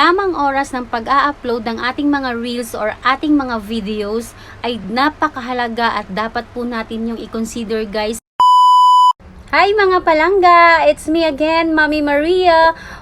tamang oras ng pag-a-upload ng ating mga reels or ating mga videos ay napakahalaga at dapat po natin yung i-consider guys. Hi mga palangga! It's me again, Mami Maria.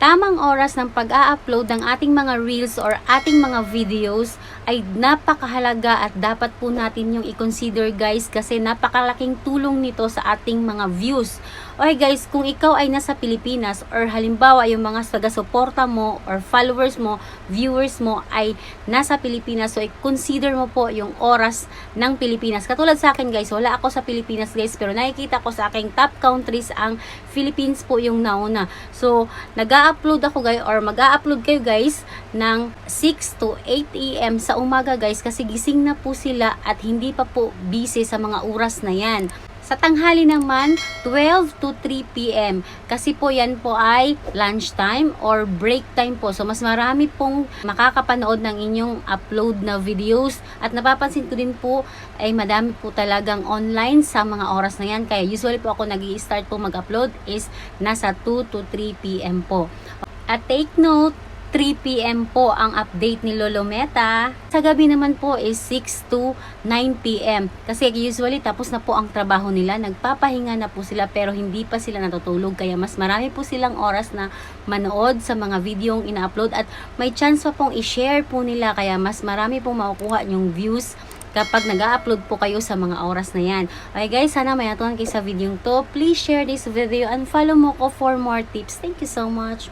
Tamang oras ng pag-a-upload ng ating mga reels or ating mga videos ay napakahalaga at dapat po natin yung i-consider guys kasi napakalaking tulong nito sa ating mga views. Okay guys, kung ikaw ay nasa Pilipinas or halimbawa yung mga taga-suporta mo or followers mo, viewers mo ay nasa Pilipinas so i-consider mo po yung oras ng Pilipinas. Katulad sa akin guys, wala ako sa Pilipinas guys pero nakikita ko sa aking top countries ang Philippines po yung nauna. So, nag-a-upload ako guys or mag-a-upload kayo guys ng 6 to 8 a.m. sa umaga guys kasi gising na po sila at hindi pa po busy sa mga oras na yan. Sa tanghali naman, 12 to 3 p.m. Kasi po yan po ay lunch time or break time po. So, mas marami pong makakapanood ng inyong upload na videos. At napapansin ko din po ay madami po talagang online sa mga oras na yan. Kaya usually po ako nag start po mag-upload is nasa 2 to 3 p.m. po. At take note, 3 p.m. po ang update ni Lolo Meta. Sa gabi naman po is 6 to 9 p.m. Kasi usually tapos na po ang trabaho nila. Nagpapahinga na po sila pero hindi pa sila natutulog. Kaya mas marami po silang oras na manood sa mga videong ina-upload. At may chance pa pong i-share po nila. Kaya mas marami pong makukuha yung views kapag nag-upload po kayo sa mga oras na yan. Okay guys, sana may natuhan kayo sa video to. Please share this video and follow mo ko for more tips. Thank you so much.